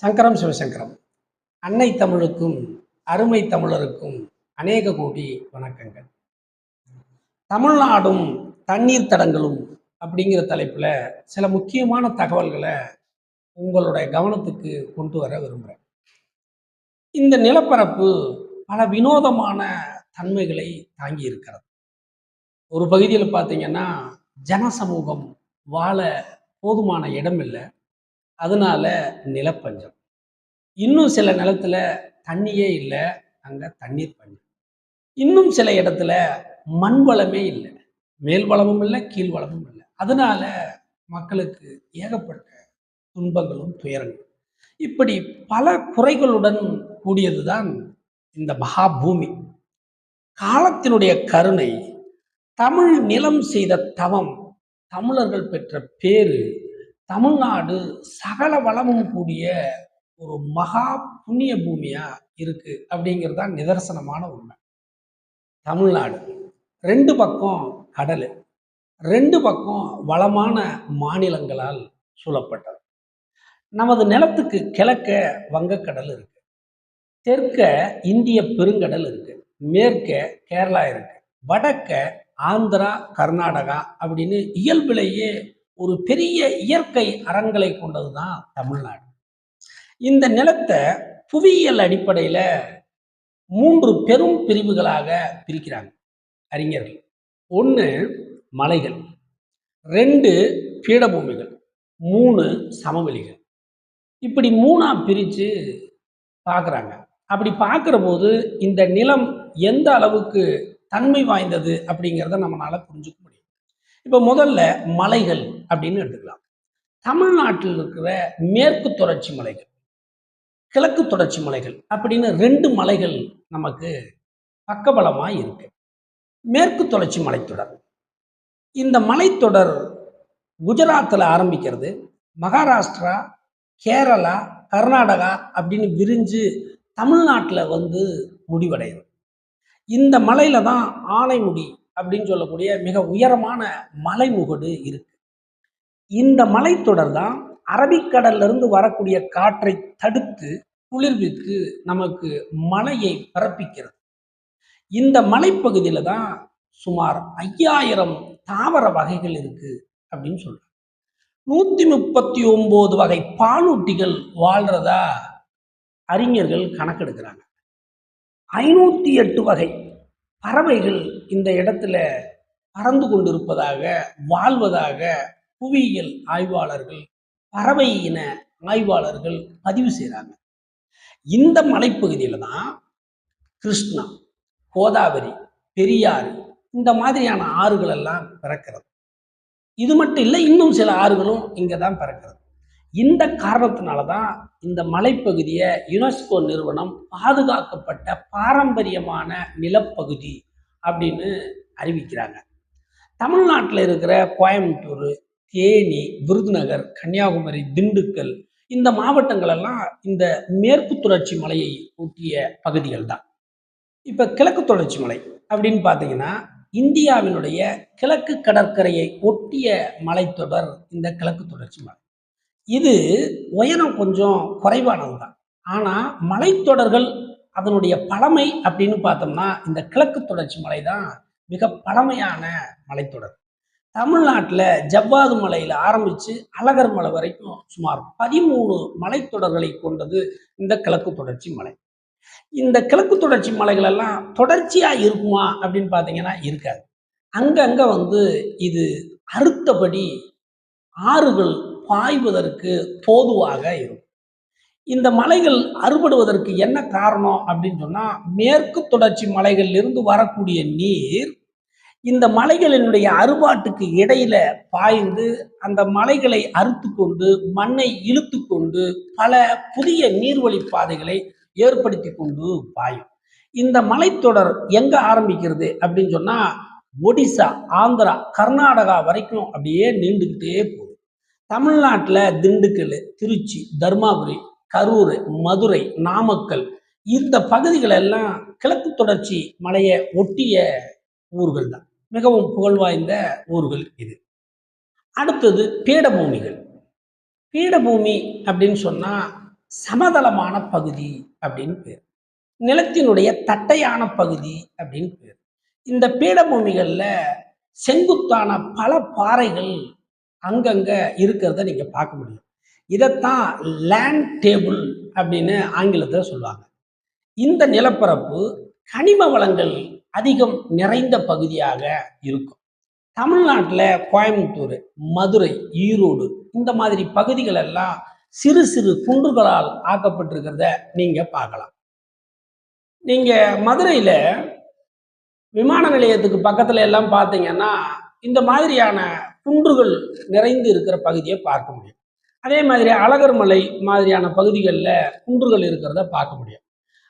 சங்கரம் சிவசங்கரம். அன்னை தமிழுக்கும் அருமை தமிழருக்கும் அநேக கோடி வணக்கங்கள். தமிழ்நாடும் தண்ணீர் தடங்களும் அப்படிங்கிற தலைப்பில் சில முக்கியமான தகவல்களை உங்களுடைய கவனத்துக்கு கொண்டு வர விரும்புகிறேன் இந்த நிலப்பரப்பு பல வினோதமான தன்மைகளை தாங்கி இருக்கிறது. ஒரு பகுதியில் பார்த்தீங்கன்னா ஜனசமூகம் வாழ போதுமான இடம் இல்லை அதனால நிலப்பஞ்சம். இன்னும் சில நிலத்துல தண்ணியே இல்லை அங்கே தண்ணீர் பஞ்சம். இன்னும் சில இடத்துல மண் வளமே இல்லை. மேல் வளமும் இல்லை கீழ் வளமும் இல்லை. அதனால மக்களுக்கு ஏகப்பட்ட துன்பங்களும் துயரங்களும். இப்படி பல குறைகளுடன் கூடியதுதான் இந்த மகாபூமி. காலத்தினுடைய கருணை தமிழ் நிலம் செய்த தவம் தமிழர்கள் பெற்ற பேரு தமிழ்நாடு சகல வளமும் கூடிய ஒரு மகா புண்ணிய பூமியா இருக்கு அப்படிங்கிறது தான் நிதர்சனமான உண்மை. தமிழ்நாடு. ரெண்டு பக்கம் கடல். ரெண்டு பக்கம் வளமான மாநிலங்களால் சூழப்பட்டது. நமது நிலத்துக்கு கிழக்க வங்கக்கடல் இருக்கு. தெற்க இந்திய பெருங்கடல் இருக்கு. மேற்க கேரளா இருக்கு. வடக்க ஆந்திரா கர்நாடகா அப்படின்னு இயல்பிலேயே ஒரு பெரிய இயற்கை அறங்களை கொண்டது தான் தமிழ்நாடு. இந்த நிலத்தை புவியியல் அடிப்படையில் மூன்று பெரும் பிரிவுகளாக பிரிக்கிறாங்க அறிஞர்கள். ஒன்று மலைகள் ரெண்டு பீடபூமிகள் மூணு சமவெளிகள். இப்படி மூணா பிரித்து பார்க்குறாங்க அப்படி பார்க்குற போது இந்த நிலம் எந்த அளவுக்கு தன்மை வாய்ந்தது அப்படிங்கிறத நம்மளால் புரிஞ்சுக்க முடியும். இப்போ முதல்ல மலைகள் அப்படின்னு எடுத்துக்கலாம். தமிழ்நாட்டில் இருக்கிற மேற்கு தொடர்ச்சி மலைகள் கிழக்கு தொடர்ச்சி மலைகள் அப்படின்னு ரெண்டு மலைகள் நமக்கு பக்கபலமாக இருக்கு. மேற்கு தொடர்ச்சி மலைத்தொடர். இந்த மலைத்தொடர் குஜராத்தில் ஆரம்பிக்கிறது. மகாராஷ்டிரா கேரளா கர்நாடகா அப்படின்னு விரிஞ்சு தமிழ்நாட்டில் வந்து முடிவடையுது. இந்த மலையில தான் ஆனைமுடி அப்படின்னு சொல்லக்கூடிய மிக உயரமான மலைமுகடு இருக்கு. இந்த மலைத்தொடர் தான் அரபிக்கடல்ல இருந்து வரக்கூடிய காற்றை தடுத்து குளிர்வித்து நமக்கு மலையை பரப்பிக்கிறது இந்த மலைப்பகுதியில தான் சுமார் ஐயாயிரம் தாவர வகைகள் இருக்கு அப்படின்னு சொல்றாங்க. நூத்தி முப்பத்தி ஒன்பது வகை பாலூட்டிகள் வாழ்றதா அறிஞர்கள் கணக்கெடுக்கிறாங்க. ஐநூத்தி எட்டு வகை பறவைகள் இந்த இடத்துல பறந்து கொண்டிருப்பதாக வாழ்வதாக புவியியல் ஆய்வாளர்கள் பறவை இன ஆய்வாளர்கள் பதிவு செய்கிறாங்க இந்த மலைப்பகுதியில் தான் கிருஷ்ணா கோதாவரி பெரியாறு இந்த மாதிரியான ஆறுகள் எல்லாம் பிறக்கிறது. இது மட்டும் இல்லை இன்னும் சில ஆறுகளும் இங்கே தான் பிறக்கிறது. இந்த காரணத்தினால தான் இந்த மலைப்பகுதியை யுனெஸ்கோ நிறுவனம் பாதுகாக்கப்பட்ட பாரம்பரியமான நிலப்பகுதி அப்படின்னு அறிவிக்கிறாங்க. தமிழ்நாட்டில் இருக்கிற கோயம்புத்தூர் தேனி விருதுநகர் கன்னியாகுமரி திண்டுக்கல் இந்த மாவட்டங்கள் எல்லாம் இந்த மேற்கு தொடர்ச்சி மலையை ஒட்டிய பகுதிகள் தான். இப்போ கிழக்கு தொடர்ச்சி மலை அப்படின்னு பார்த்தீங்கன்னா இந்தியாவினுடைய கிழக்கு கடற்கரையை ஒட்டிய மலைத்தொடர் இந்த கிழக்கு தொடர்ச்சி மலை. இது உயரம் கொஞ்சம் குறைவானது தான் ஆனால் மலைத்தொடர்கள் அதனுடைய பழமை அப்படின்னு பார்த்தோம்னா இந்த கிழக்கு தொடர்ச்சி மலை தான் மிக பழமையான மலைத்தொடர். தமிழ்நாட்டில் ஜவ்வாது மலையில் ஆரம்பித்து அழகர் மலை வரைக்கும் சுமார் பதிமூணு மலைத்தொடர்களை கொண்டது இந்த கிழக்கு தொடர்ச்சி மலை. இந்த கிழக்கு தொடர்ச்சி மலைகள் எல்லாம் தொடர்ச்சியாக இருக்குமா அப்படின்னு பார்த்தீங்கன்னா இருக்காது. அங்கங்கே வந்து இது அறுத்தபடி ஆறுகள் பாய்வதற்கு போதுவாக இருக்கும். இந்த மலைகள் அறுபடுவதற்கு என்ன காரணம் அப்படின்னு சொன்னால் மேற்கு தொடர்ச்சி மலைகளிலிருந்து வரக்கூடிய நீர் இந்த மலைகளினுடைய அறுபாட்டுக்கு இடையில பாய்ந்து அந்த மலைகளை அறுத்து கொண்டு மண்ணை இழுத்து கொண்டு பல புதிய நீர்வழி பாதைகளை ஏற்படுத்தி கொண்டு பாயும். இந்த மலைத்தொடர் எங்க ஆரம்பிக்கிறது அப்படின்னு சொன்னா ஒடிசா ஆந்திரா கர்நாடகா வரைக்கும் அப்படியே நீண்டுகிட்டே போகும் தமிழ்நாட்டில் திண்டுக்கல் திருச்சி தர்மாபுரி கரூர் மதுரை நாமக்கல் இந்த பகுதிகள் எல்லாம் கிழக்கு தொடர்ச்சி மலையை ஒட்டிய ஊர்கள் தான் மிகவும் புகழ்வாய்ந்த ஊர்கள் இது. அடுத்தது பீடபூமிகள். பீடபூமி அப்படின்னு சொன்னால் சமதளமான பகுதி அப்படின்னு பேர். நிலத்தினுடைய தட்டையான பகுதி அப்படின்னு பேர். இந்த பீடபூமிகளில் செங்குத்தான பல பாறைகள் அங்கங்கே இருக்கிறத நீங்கள் பார்க்க முடியும். இதைத்தான் லேண்ட் டேபிள் அப்படின்னு ஆங்கிலத்தில் சொல்லுவாங்க. இந்த நிலப்பரப்பு கனிம வளங்கள் அதிகம் நிறைந்த பகுதியாக இருக்கும். தமிழ்நாட்டில் கோயம்புத்தூர் மதுரை ஈரோடு இந்த மாதிரி பகுதிகள் எல்லாம் சிறு சிறு குன்றுகளால் ஆக்கப்பட்டிருக்கிறத நீங்கள் பார்க்கலாம். நீங்கள் மதுரையில் விமான நிலையத்துக்கு பக்கத்தில் எல்லாம் பார்த்தீங்கன்னா இந்த மாதிரியான குன்றுகள் நிறைந்து இருக்கிற பகுதியை பார்க்க முடியும். அதே மாதிரி அழகர் மலை மாதிரியான பகுதிகளில் குன்றுகள் இருக்கிறத பார்க்க முடியும்.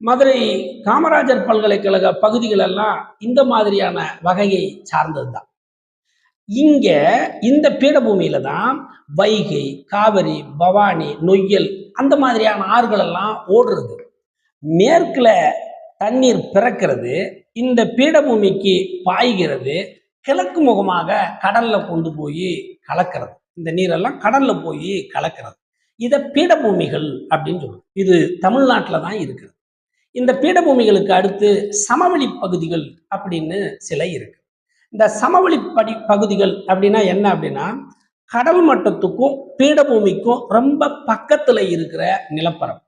மதுரை காமராஜர் பல்கலைக்கழக பகுதிகள் எல்லாம் இந்த மாதிரியான வகையை சார்ந்தது தான். இங்க இந்த பீடபூமியில தான் வைகை காவிரி பவானி நொய்யல் அந்த மாதிரியான ஆறுகள் எல்லாம் ஓடுறது. மேற்குல தண்ணீர் பிறக்கிறது இந்த பீடபூமிக்கு பாய்கிறது கிழக்கு முகமாக கடல்ல கொண்டு போய் கலக்கிறது. இந்த நீரெல்லாம் கடல்ல போய் கலக்கிறது. இதை பீடபூமிகள் அப்படின்னு சொல்லுவோம். இது தமிழ்நாட்டில் தான் இருக்குது. இந்த பீடபூமிகளுக்கு அடுத்து சமவெளி பகுதிகள் அப்படின்னு சில இருக்கு. இந்த சமவெளி படி பகுதிகள் அப்படின்னா என்ன அப்படின்னா கடல் மட்டத்துக்கும் பீடபூமிக்கும் ரொம்ப பக்கத்தில் இருக்கிற நிலப்பரப்பு.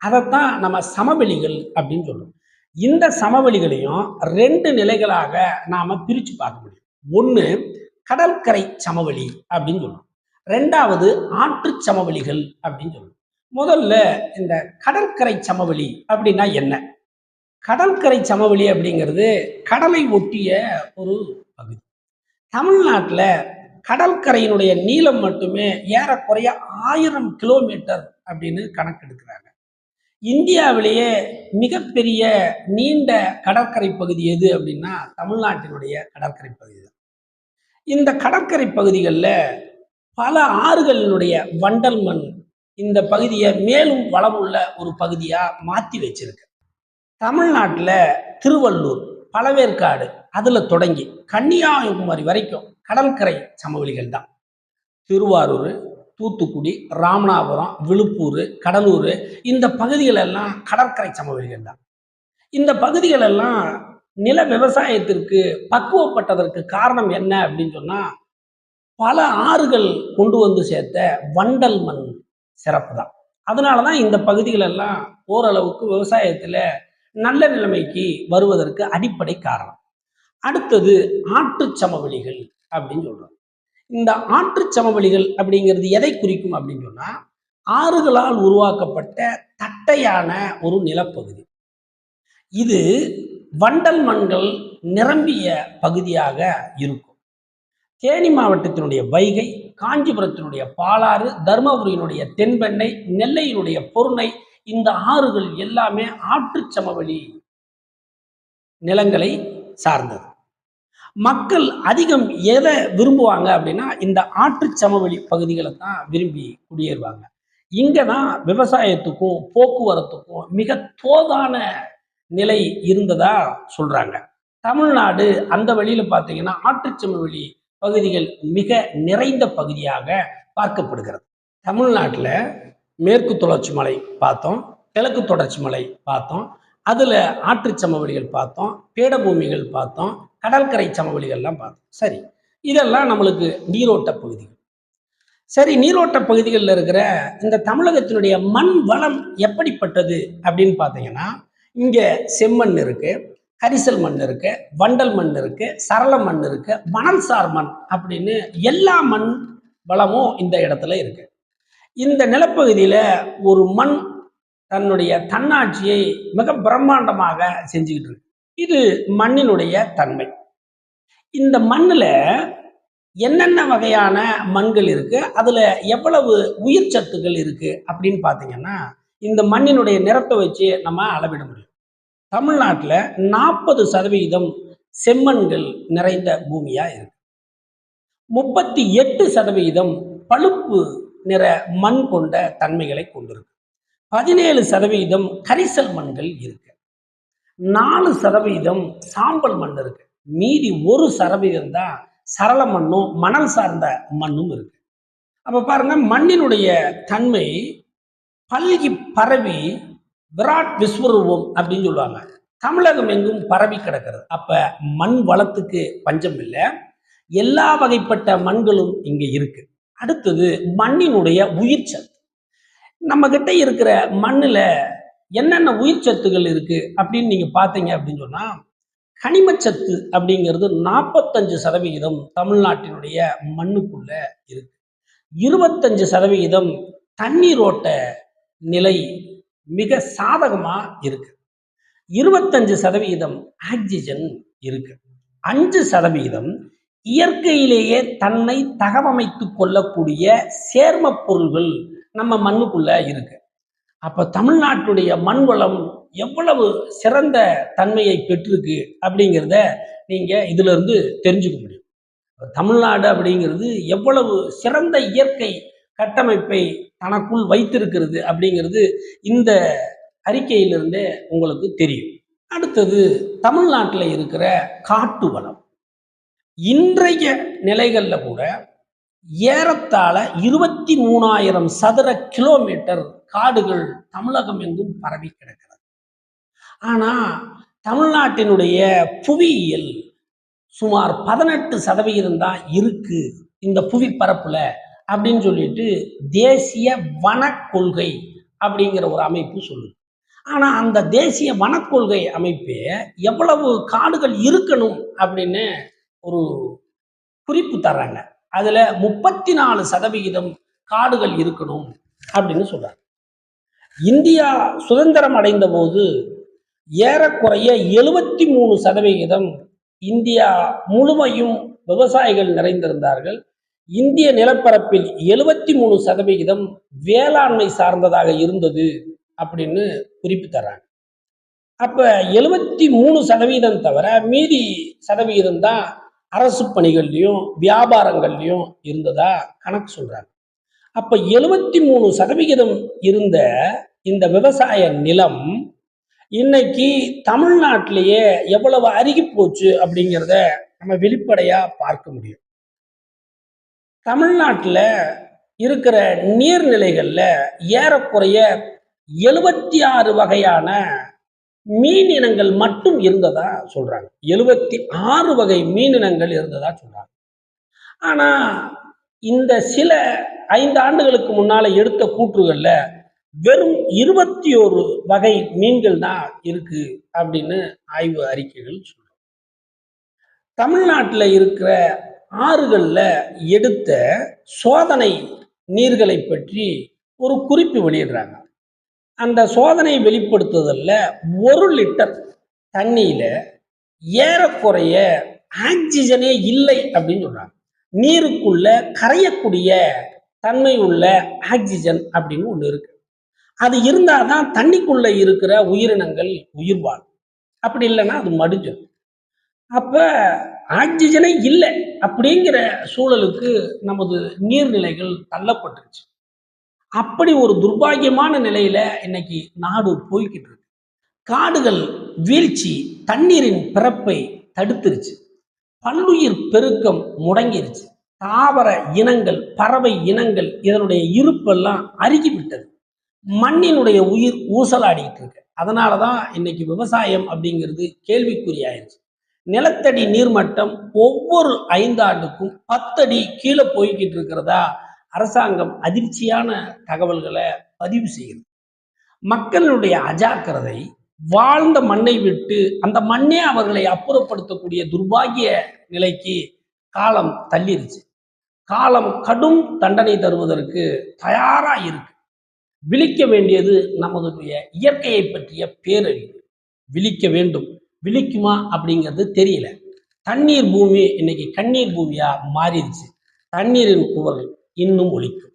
அதைத்தான் நம்ம சமவெளிகள் அப்படின்னு சொல்லுவோம். இந்த சமவெளிகளையும் ரெண்டு நிலைகளாக நாம பிரிச்சு பார்க்க முடியும். ஒன்று கடற்கரை சமவெளி அப்படின்னு சொல்லுவோம். ரெண்டாவது ஆற்று சமவெளிகள் அப்படின்னு சொல்லுவோம். முதல்ல இந்த கடற்கரை சமவெளி அப்படின்னா என்ன? கடற்கரை சமவெளி அப்படிங்கிறது கடலை ஒட்டிய ஒரு பகுதி. தமிழ்நாட்டில் கடற்கரையினுடைய நீளம் மட்டுமே ஏறக்குறைய ஆயிரம் கிலோமீட்டர் அப்படின்னு கணக்கெடுக்கிறாங்க. இந்தியாவிலேயே மிகப்பெரிய நீண்ட கடற்கரை பகுதி எது அப்படின்னா தமிழ்நாட்டினுடைய கடற்கரை பகுதி தான் இந்த கடற்கரை பகுதிகளில் பல ஆறுகளினுடைய வண்டல் மண் இந்த பகுதியை மேலும் வளமுள்ள ஒரு பகுதியாக மாற்றி வச்சிருக்கு. தமிழ்நாட்டில் திருவள்ளூர் பழவேற்காடு அதில் தொடங்கி கன்னியாகுமரி வரைக்கும் கடற்கரை சமவெளிகள் தான் திருவாரூர் தூத்துக்குடி ராமநாதபுரம் விழுப்பூர் கடலூர் இந்த பகுதிகளெல்லாம் கடற்கரை சமவெளிகள் தான். இந்த பகுதிகள் எல்லாம் நில விவசாயத்திற்கு பக்குவப்பட்டதற்கு காரணம் என்ன அப்படின்னு சொன்னால் பல ஆறுகள் கொண்டு வந்து சேர்த்த வண்டல் மண் சிறப்பு தான். அதனால தான் இந்த பகுதிகளெல்லாம் ஓரளவுக்கு விவசாயத்தில் நல்ல நிலைமைக்கு வருவதற்கு அடிப்படை காரணம். அடுத்தது ஆற்று சமவெளிகள் அப்படின்னு சொல்கிறோம் இந்த ஆற்று சமவெளிகள் அப்படிங்கிறது எதை குறிக்கும் அப்படின்னு சொன்னா ஆறுகளால் உருவாக்கப்பட்ட தட்டையான ஒரு நிலப்பகுதி. இது வண்டல் மண்கள் நிரம்பிய பகுதியாக இருக்கும். தேனி மாவட்டத்தினுடைய வைகை காஞ்சிபுரத்தினுடைய பாலாறு தருமபுரியினுடைய தென்பெண்ணை நெல்லையினுடைய பொருணை இந்த ஆறுகள் எல்லாமே ஆற்று சமவெளி நிலங்களை சார்ந்தது. மக்கள் அதிகம் எதை விரும்புவாங்க அப்படின்னா இந்த ஆற்று சமவெளி பகுதிகளை தான் விரும்பி குடியேறுவாங்க. இங்கே தான் விவசாயத்துக்கும் போக்குவரத்துக்கும் மிக தோதான நிலை இருந்ததா சொல்கிறாங்க தமிழ்நாடு அந்த வழியில் பார்த்தீங்கன்னா ஆற்றுச்சமவெளி பகுதிகள் மிக நிறைந்த பகுதியாக பார்க்கப்படுகிறது. தமிழ்நாட்டில் மேற்கு தொடர்ச்சி மலை பார்த்தோம் கிழக்கு தொடர்ச்சி மலை பார்த்தோம் அதில் ஆற்றுச்சமவெளிகள் பார்த்தோம் பீடபூமிகள் பார்த்தோம் கடற்கரை சமவெளிகள்லாம் பார்த்தோம் சரி இதெல்லாம் நம்மளுக்கு நீரோட்ட பகுதிகள். சரி நீரோட்ட பகுதிகளில் இருக்கிற இந்த தமிழகத்தினுடைய மண் வளம் எப்படிப்பட்டது அப்படின்னு பார்த்தீங்கன்னா இங்கே செம்மண் இருக்கு கரிசல் மண் இருக்கு வண்டல் மண் இருக்கு சரள மண் இருக்கு மணல்சார் மண் அப்படின்னு எல்லா மண் வளமும் இந்த இடத்துல இருக்கு. இந்த நிலப்பகுதியில் ஒரு மண் தன்னுடைய தன்னாட்சியை மிக பிரம்மாண்டமாக செஞ்சுக்கிட்டு இருக்கு. இது மண்ணினுடைய தன்மை. இந்த மண்ணில் என்னென்ன வகையான மண்கள் இருக்கு? அதுல எவ்வளவு உயிர் சத்துக்கள் இருக்கு? அப்படின்னு பார்த்தீங்கன்னா இந்த மண்ணினுடைய நிறத்தை வச்சு நம்ம அளவிட முடியும். தமிழ்நாட்டில் நாற்பது சதவீதம் செம்மண்கள் நிறைந்த பூமியா இருக்கு. முப்பத்தி எட்டு சதவீதம் பழுப்பு நிற மண் கொண்ட தன்மைகளை கொண்டிருக்கு. பதினேழு சதவீதம் கரிசல் மண்கள் இருக்கு. நாலு சதவீதம் சாம்பல் மண் இருக்கு. மீதி ஒரு சதவீதம் தான் சரள மண்ணும் மணல் சார்ந்த மண்ணும் இருக்கு. அப்ப பாருங்க மண்ணினுடைய தன்மை பல்கி பரவி விராட் விஸ்வரூபம் அப்படின்னு சொல்லுவாங்க. தமிழகம் எங்கும் பரவி கிடக்கிறது. அப்ப மண் வளத்துக்கு பஞ்சம் இல்லை. எல்லா வகைப்பட்ட மண்களும் இங்க இருக்கு. அடுத்தது மண்ணினுடைய உயிர் சத்து. நம்ம கிட்ட இருக்கிற மண்ணில் என்னென்ன உயிர் சத்துகள் இருக்கு அப்படின்னு நீங்க பார்த்தீங்க அப்படின்னு சொன்னா கனிமச்சத்து அப்படிங்கிறது நாற்பத்தஞ்சு சதவிகிதம் தமிழ்நாட்டினுடைய மண்ணுக்குள்ள இருக்கு. இருபத்தஞ்சு சதவிகிதம் தண்ணீரோட்ட நிலை மிக சாதகமா இருக்கு. இருபத்தஞ்சு சதவிகிதம் ஆக்சிஜன் இருக்கு. அஞ்சு சதவிகிதம் இயற்கையிலேயே தன்னை தகவமைத்து கொள்ளக்கூடிய சேர்ம பொருள்கள் நம்ம மண்ணுக்குள்ள இருக்கு. அப்போ தமிழ்நாட்டுடைய மண் வளம் எவ்வளவு சிறந்த தன்மையை பெற்றிருக்கு அப்படிங்கிறத நீங்கள் இதிலிருந்து தெரிஞ்சுக்க முடியும். தமிழ்நாடு அப்படிங்கிறது எவ்வளவு சிறந்த இயற்கை கட்டமைப்பை தனக்குள் வைத்திருக்கிறது அப்படிங்கிறது இந்த அறிக்கையிலிருந்தே உங்களுக்கு தெரியும். அடுத்தது தமிழ்நாட்டில் இருக்கிற காட்டு வளம். இன்றைய நிலைகளில் கூட ஏறத்தாழ இருபத்தி மூணாயிரம் சதுர கிலோமீட்டர் காடுகள் தமிழகம் எங்கும் பரவி கிடக்கிறது. ஆனா தமிழ்நாட்டினுடைய புவியியல் சுமார் பதினெட்டு சதவிகிதம் தான் இருக்கு இந்த புவி பரப்புல அப்படின்னு சொல்லிட்டு தேசிய வனக்கொள்கை அப்படிங்கிற ஒரு அமைப்பு சொல்லுது. ஆனா அந்த தேசிய வனக்கொள்கை அமைப்பே எவ்வளவு காடுகள் இருக்கணும் அப்படின்னு ஒரு குறிப்பு தர்றாங்க. அதுல முப்பத்தி நாலு சதவிகிதம் காடுகள் இருக்கணும் அப்படின்னு சொல்றாங்க இந்தியா சுதந்திரம் அடைந்த போது ஏறக்குறைய எழுபத்தி மூணு சதவிகிதம் இந்தியா முழுமையும் விவசாயிகள் நிறைந்திருந்தார்கள். இந்திய நிலப்பரப்பில் எழுபத்தி மூணு சதவிகிதம் வேளாண்மை சார்ந்ததாக இருந்தது அப்படின்னு குறிப்பு தர்றாங்க அப்ப எழுபத்தி மூணு சதவீதம் தவிர மீதி சதவிகிதம் தான் அரசு பணிகள்லையும் வியாபாரங்கள்லையும் இருந்ததா கணக்கு சொல்றாங்க. அப்ப எழுபத்தி மூணு சதவிகிதம் இருந்த இந்த விவசாய நிலம் இன்னைக்கு தமிழ்நாட்டிலேயே எவ்வளவு அருகி போச்சு அப்படிங்கிறத நம்ம வெளிப்படையா பார்க்க முடியும். தமிழ்நாட்டில் இருக்கிற நீர்நிலைகள்ல ஏறக்குறைய எழுபத்தி ஆறு வகையான மீன் இனங்கள் மட்டும் இருந்ததா சொல்றாங்க. எழுபத்தி ஆறு வகை மீன் இனங்கள் இருந்ததா சொல்றாங்க. ஆனா இந்த சில ஐந்து ஆண்டுகளுக்கு முன்னால எடுத்த கூற்றுகள்ல வெறும் இருபத்தி ஒரு வகை மீன்கள் தான் இருக்கு அப்படின்னு ஆய்வு அறிக்கைகள் சொல்றாங்க. தமிழ்நாட்டில் இருக்கிற ஆறுகளில் எடுத்த சோதனை நீர்களை பற்றி ஒரு குறிப்பு வெளியிடுறாங்க. அந்த சோதனை வெளிப்படுத்துதல்ல ஒரு லிட்டர் தண்ணியில ஏறக்குறைய ஆக்சிஜனே இல்லை அப்படின்னு சொல்றாங்க. நீருக்குள்ள கரையக்கூடிய தன்மை உள்ள ஆக்சிஜன் அப்படின்னு ஒன்று இருக்கு. அது இருந்தாதான் தண்ணிக்குள்ள இருக்கிற உயிரினங்கள் உயிர் வாழும். அப்படி இல்லைன்னா அது மடிஞ்சிடும் அப்ப ஆக்சிஜனே இல்லை அப்படிங்கிற சூழலுக்கு நமது நீர்நிலைகள் தள்ளப்பட்டுருச்சு. அப்படி ஒரு துர்பாகியமான நிலையில இன்னைக்கு நாடு போய்கிட்டு இருக்கு. காடுகள் வீழ்ச்சி தண்ணீரின் பிறப்பை தடுத்துருச்சு. பல்லுயிர் பெருக்கம் முடங்கிருச்சு. தாவர இனங்கள் பறவை இனங்கள் இதனுடைய இருப்பெல்லாம் அருகிவிட்டது. மண்ணினுடைய உயிர் ஊசலாடிக்கிட்டு இருக்கு. அதனால தான் இன்னைக்கு விவசாயம் அப்படிங்கிறது கேள்விக்குறியாயிருச்சு. நிலத்தடி நீர்மட்டம் ஒவ்வொரு ஐந்தாண்டுக்கும் பத்தடி கீழே போய்கிட்டு இருக்கிறதா? அரசாங்கம் அதிர்ச்சியான தகவல்களை பதிவு செய்யுது. மக்களுடைய அஜாக்கிரதை வாழ்ந்த மண்ணை விட்டு அந்த மண்ணே அவர்களை அப்புறப்படுத்தக்கூடிய துர்பாகிய நிலைக்கு காலம் தள்ளிருச்சு. காலம் கடும் தண்டனை தருவதற்கு தயாரா இருக்கு. விழிக்க வேண்டியது நமதுடைய இயற்கையை பற்றிய பேரறிவு. விழிக்க வேண்டும். விழிக்குமா அப்படிங்கிறது தெரியல. தண்ணீர் பூமி இன்னைக்கு கண்ணீர் பூமியா மாறிடுச்சு. தண்ணீரின் குவர்கள். இன்னும் ஒலிக்கும்